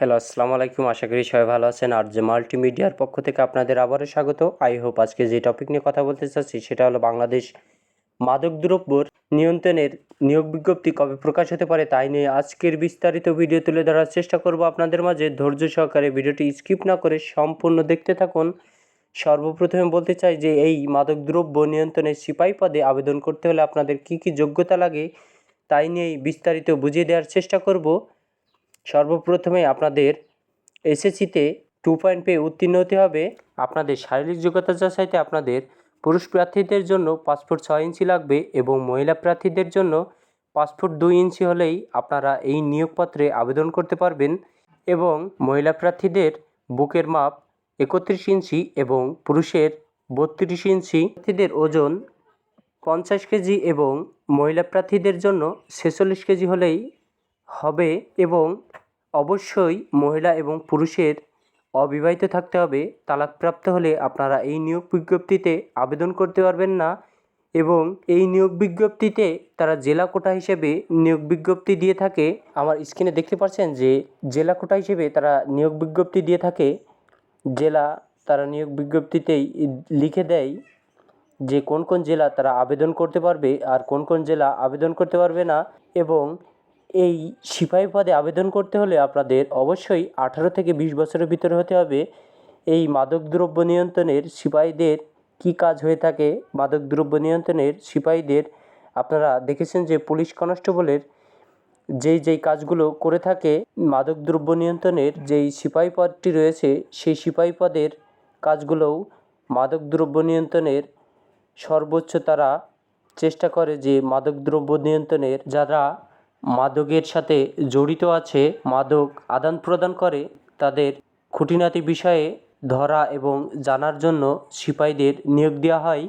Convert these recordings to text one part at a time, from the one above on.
Hello, আসসালামু আলাইকুম। আশা করি সবাই ভালো আছেন। আর যে মাল্টিমিডিয়ার পক্ষ থেকে আপনাদের আবারও স্বাগত। আই হোপ আজকে যে টপিক নিয়ে কথা বলতে চাচ্ছি, সেটা হলো বাংলাদেশ মাদক দ্রব্যর নিয়ন্ত্রণের নিয়োগ বিজ্ঞপ্তি কবে প্রকাশ হতে পারে তাই নিয়ে আজকের বিস্তারিত ভিডিও তুলে ধরার চেষ্টা করব আপনাদের মাঝে। ধৈর্য সহকারে ভিডিওটি স্কিপ না করে সম্পূর্ণ দেখতে থাকুন। সর্বপ্রথমে বলতে চাই যে, এই মাদক দ্রব্য নিয়ন্ত্রণের সিপাহী পদে আবেদন করতে হলে আপনাদের কী কী যোগ্যতা লাগে তাই নিয়েই বিস্তারিত বুঝিয়ে দেওয়ার চেষ্টা করব। সর্বপ্রথমে আপনাদের এসএসসিতে টু পয়েন্ট পেয়ে উত্তীর্ণ হতে হবে। আপনাদের শারীরিক যোগ্যতা যাচাইতে আপনাদের পুরুষ প্রার্থীদের জন্য পাসপোর্ট ছয় ইঞ্চি লাগবে এবং মহিলা প্রার্থীদের জন্য পাসপোর্ট দুই ইঞ্চি হলেই আপনারা এই নিয়োগপত্রে আবেদন করতে পারবেন এবং মহিলা প্রার্থীদের বুকের মাপ একত্রিশ ইঞ্চি এবং পুরুষের বত্রিশ ইঞ্চি। প্রার্থীদের ওজন পঞ্চাশ কেজি এবং মহিলা প্রার্থীদের জন্য ছেচল্লিশ কেজি হলেই হবে এবং অবশ্যই মহিলা এবং পুরুষের অবিবাহিত থাকতে হবে। তালাকপ্রাপ্ত হলে আপনারা এই নিয়োগ বিজ্ঞপ্তিতে আবেদন করতে পারবেন না এবং এই নিয়োগ বিজ্ঞপ্তিতে তারা জেলা কোটা হিসেবে নিয়োগ বিজ্ঞপ্তি দিয়ে থাকে। আমার স্ক্রিনে দেখতে পাচ্ছেন যে জেলা কোটা হিসেবে তারা নিয়োগ বিজ্ঞপ্তি দিয়ে থাকে। জেলা তারা নিয়োগ বিজ্ঞপ্তিতেই লিখে দেয় যে কোন কোন জেলা তারা আবেদন করতে পারবে আর কোন কোন জেলা আবেদন করতে পারবে না এবং এই সিপাহি পদে আবেদন করতে হলে আপনাদের অবশ্যই আঠারো থেকে বিশ বছরের ভিতরে হতে হবে। এই মাদকদ্রব্য নিয়ন্ত্রণের সিপাহীদের কী কাজ হয়ে থাকে? মাদকদ্রব্য নিয়ন্ত্রণের সিপাহীদের আপনারা দেখেছেন যে পুলিশ কনস্টেবলের যেই যেই কাজগুলো করে থাকে মাদকদ্রব্য নিয়ন্ত্রণের যেই সিপাহী পদটি রয়েছে, সেই সিপাহী পদের কাজগুলোও মাদকদ্রব্য নিয়ন্ত্রণের সর্বোচ্চ তারা চেষ্টা করে যে মাদকদ্রব্য নিয়ন্ত্রণের যারা মাদকের সাথে জড়িত আছে, মাদক আদান প্রদান করে তাদের খুঁটিনাটি বিষয়ে ধরা এবং জানার জন্য সিপাহীদের নিয়োগ দেওয়া হয়।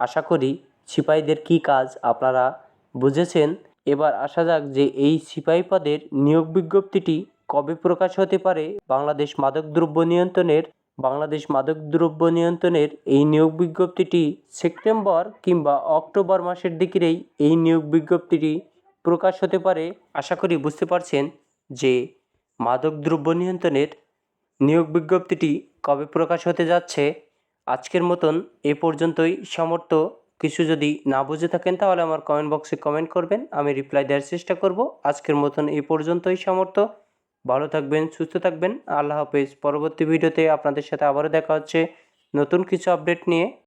আশা করি সিপাহীদের কী কাজ আপনারা বুঝেছেন। এবার আসা যাক যে এই সিপাহী পদের নিয়োগ বিজ্ঞপ্তিটি কবে প্রকাশ হতে পারে। বাংলাদেশ মাদকদ্রব্য নিয়ন্ত্রণের, বাংলাদেশ মাদকদ্রব্য নিয়ন্ত্রণের এই নিয়োগ বিজ্ঞপ্তিটি সেপ্টেম্বর কিংবা অক্টোবর মাসের দিকেই এই নিয়োগ বিজ্ঞপ্তিটি প্রকাশ হতে পারে, আশা করি বুঝতে পারছেন, যে মাদকদ্রব্য নিয়ন্ত্রণের নিয়োগ বিজ্ঞপ্তিটি কবে প্রকাশ হতে যাচ্ছে। আজকের মতন এ পর্যন্তই। সমর্থ কিছু যদি না বুঝে থাকেন, তাহলে আমার কমেন্ট বক্সে কমেন্ট করবেন। আমি রিপ্লাই দেওয়ার চেষ্টা করব। আজকের মতন এ পর্যন্তই সমর্থ ভালো থাকবেন, সুস্থ থাকবেন। আল্লাহ হাফেজ। পরবর্তী ভিডিওতে আপনাদের সাথে আবারও দেখা হচ্ছে নতুন কিছু আপডেট নিয়ে।